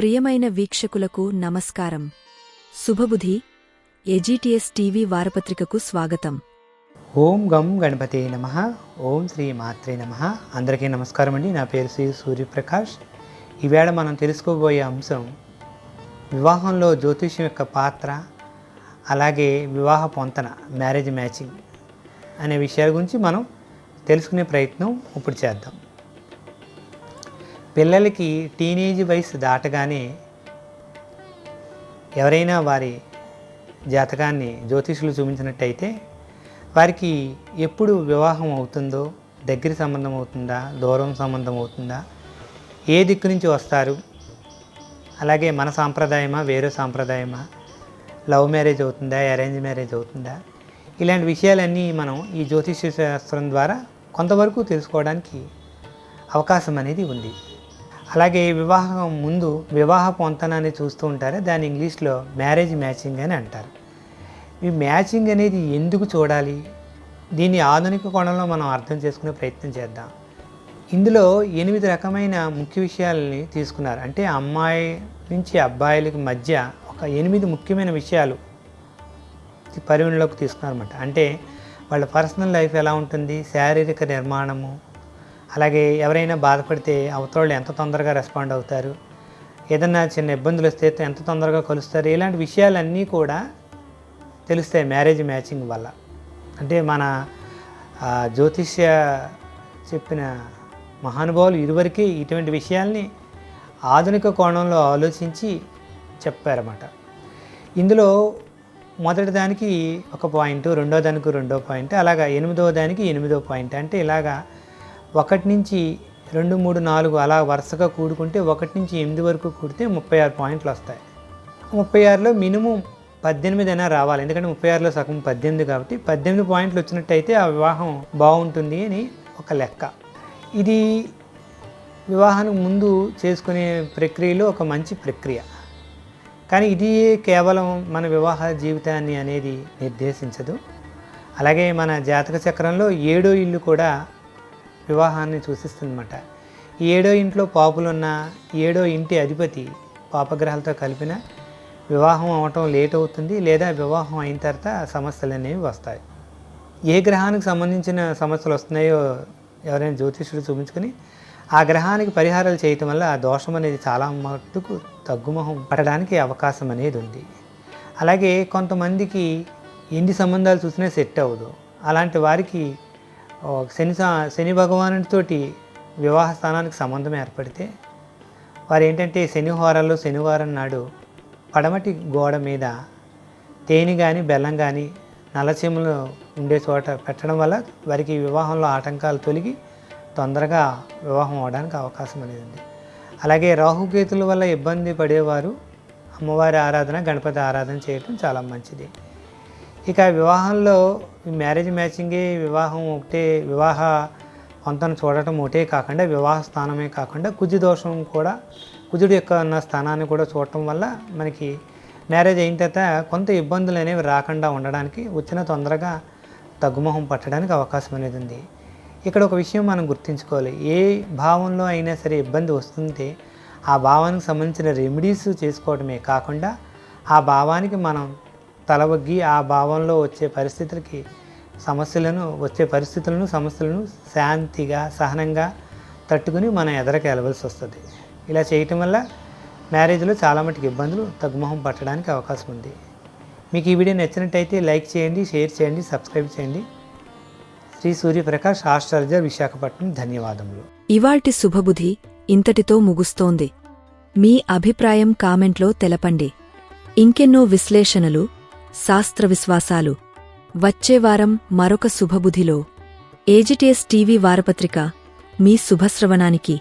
ప్రియమైన వీక్షకులకు నమస్కారం. శుభబుధి. ఎజిటిఎస్ టీవీ వారపత్రికకు స్వాగతం. ఓం గం గణపతే నమ. ఓం శ్రీ మాత్రే నమ. అందరికీ నమస్కారం అండి. నా పేరు శ్రీ సూర్యప్రకాష్. ఈవేళ మనం తెలుసుకోబోయే అంశం వివాహంలో జ్యోతిష్యం యొక్క పాత్ర అలాగే వివాహ పొంతన మ్యారేజ్ మ్యాచింగ్ అనే విషయాల గురించి మనం తెలుసుకునే ప్రయత్నం ఇప్పుడు చేద్దాం. పిల్లలకి టీనేజ్ వయసు దాటగానే ఎవరైనా వారి జాతకాన్ని జ్యోతిషులు చూపించినట్టయితే వారికి ఎప్పుడు వివాహం అవుతుందో దగ్గర సంబంధం అవుతుందా దూరం సంబంధం అవుతుందా ఏ దిక్కు నుంచి వస్తారు? అలాగే మన సాంప్రదాయమా వేరే సాంప్రదాయమా? లవ్ మ్యారేజ్ అవుతుందా అరేంజ్ మ్యారేజ్ అవుతుందా? ఇలాంటి విషయాలన్నీ మనం ఈ జ్యోతిష శాస్త్రం ద్వారా కొంతవరకు తెలుసుకోవడానికి అవకాశం అనేది ఉంది. అలాగే వివాహం ముందు వివాహ పొంతనాన్ని చూస్తూ ఉంటారు. దాన్ని ఇంగ్లీష్లో మ్యారేజ్ మ్యాచింగ్ అని అంటారు. ఈ మ్యాచింగ్ అనేది ఎందుకు చూడాలి? దీన్ని ఆధునిక కోణంలో మనం అర్థం చేసుకునే ప్రయత్నం చేద్దాం. ఇందులో ఎనిమిది రకమైన ముఖ్య విషయాలని తీసుకున్నారు. అంటే అమ్మాయి నుంచి అబ్బాయిలకి మధ్య ఒక ఎనిమిది ముఖ్యమైన విషయాలు పరిగణలోకి తీసుకున్నారన్నమాట. అంటే వాళ్ళ పర్సనల్ లైఫ్ ఎలా ఉంటుంది? శారీరక నిర్మాణము అలాగే ఎవరైనా బాధపడితే అవతరాళ్ళు ఎంత తొందరగా రెస్పాండ్ అవుతారు? ఏదన్నా చిన్న ఇబ్బందులు వస్తే ఎంత తొందరగా కలుస్తారు? ఇలాంటి విషయాలన్నీ కూడా తెలుస్తాయి మ్యారేజ్ మ్యాచింగ్ వల్ల. అంటే మన జ్యోతిష్య చెప్పిన మహానుభావులు ఇదివరకే ఇటువంటి విషయాల్ని ఆధునిక కోణంలో ఆలోచించి చెప్పారన్నమాట. ఇందులో మొదటి దానికి ఒక పాయింట్ రెండో దానికి రెండో పాయింట్ అలాగా ఎనిమిదో దానికి ఎనిమిదో పాయింట్. అంటే ఇలాగా ఒకటి నుంచి రెండు మూడు నాలుగు అలా వరుసగా కూడుకుంటే ఒకటి నుంచి ఎనిమిది వరకు కూడితే ముప్పై ఆరు పాయింట్లు వస్తాయి. ముప్పై ఆరులో మినిమం పద్దెనిమిది అయినా రావాలి. ఎందుకంటే ముప్పై ఆరులో సగం పద్దెనిమిది కాబట్టి పద్దెనిమిది పాయింట్లు వచ్చినట్టయితే ఆ వివాహం బాగుంటుంది అని ఒక లెక్క. ఇది వివాహానికి ముందు చేసుకునే ప్రక్రియలో ఒక మంచి ప్రక్రియ. కానీ ఇది కేవలం మన వివాహ జీవితాన్ని అనేది నిర్దేశించదు. అలాగే మన జాతక చక్రంలో ఏడో ఇల్లు కూడా వివాహాన్ని సూచిస్తుందన్నమాట. ఏడో ఇంట్లో పాపులున్న ఏడో ఇంటి అధిపతి పాపగ్రహాలతో కలిపిన వివాహం అవటం లేట్ అవుతుంది లేదా వివాహం అయిన తర్వాత సమస్యలు అనేవి వస్తాయి. ఏ గ్రహానికి సంబంధించిన సమస్యలు వస్తున్నాయో ఎవరైనా జ్యోతిష్యుడు చూపించుకొని ఆ గ్రహానికి పరిహారాలు చేయటం వల్ల ఆ దోషం అనేది చాలా మట్టుకు తగ్గుముఖం పడడానికి అవకాశం అనేది ఉంది. అలాగే కొంతమందికి ఎన్ని సంబంధాలు చూసినా సెట్ అవ్వదు. అలాంటి వారికి శని శని భగవానుడితోటి వివాహ స్థానానికి సంబంధం ఏర్పడితే వారు ఏంటంటే శనివారాల్లో శనివారం నాడు పడమటి గోడ మీద తేనె కానీ బెల్లం కానీ నల్లచీమలు ఉండే చోట పెట్టడం వల్ల వారికి వివాహంలో ఆటంకాలు తొలగి తొందరగా వివాహం అవడానికి అవకాశం అనేది ఉంది. అలాగే రాహుకేతుల వల్ల ఇబ్బంది పడేవారు అమ్మవారి ఆరాధన గణపతి ఆరాధన చేయటం చాలా మంచిది. ఇక వివాహంలో మ్యారేజ్ మ్యాచింగే వివాహం ఒకటే వివాహ అంతను చూడటం ఒకటే కాకుండా వివాహ స్థానమే కాకుండా కుజు దోషం కూడా కుజుడు యొక్క ఉన్న స్థానాన్ని కూడా చూడటం వల్ల మనకి మ్యారేజ్ అయిన తర్వాత కొంత ఇబ్బందులు అనేవి రాకుండా ఉండడానికి వచ్చిన తొందరగా తగ్గుముఖం పట్టడానికి అవకాశం అనేది ఉంది. ఇక్కడ ఒక విషయం మనం గుర్తుంచుకోవాలి. ఏ భావంలో అయినా సరే ఇబ్బంది వస్తుంటే ఆ భావానికి సంబంధించిన రెమెడీస్ చేసుకోవడమే కాకుండా ఆ భావానికి మనం తలవగ్గి ఆ భావంలో వచ్చే పరిస్థితులకి సమస్యలను వచ్చే పరిస్థితులను సమస్యలను శాంతిగా సహనంగా తట్టుకుని మనం ఎదరికి వెళ్ళవలసి వస్తుంది. ఇలా చేయటం వల్ల మ్యారేజ్లో చాలా మటుకు ఇబ్బందులు తగ్గుమొహం పట్టడానికి అవకాశం ఉంది. మీకు ఈ వీడియో నచ్చినట్టయితే లైక్ చేయండి షేర్ చేయండి సబ్స్క్రైబ్ చేయండి. శ్రీ సూర్యప్రకాష్ ఆస్ట్రాలజర్ విశాఖపట్నం ధన్యవాదములు. ఇవాల్టి శుభబుధి ఇంతటితో ముగుస్తోంది. మీ అభిప్రాయం కామెంట్లో తెలపండి. ఇంకెన్నో విశ్లేషణలు శాస్త్ర విశ్వాసాలు వచ్చేవారం మరొక శుభబుధిలో. ఏజిటిఎస్ టీవీ వారపత్రిక మీ శుభశ్రవణానికి.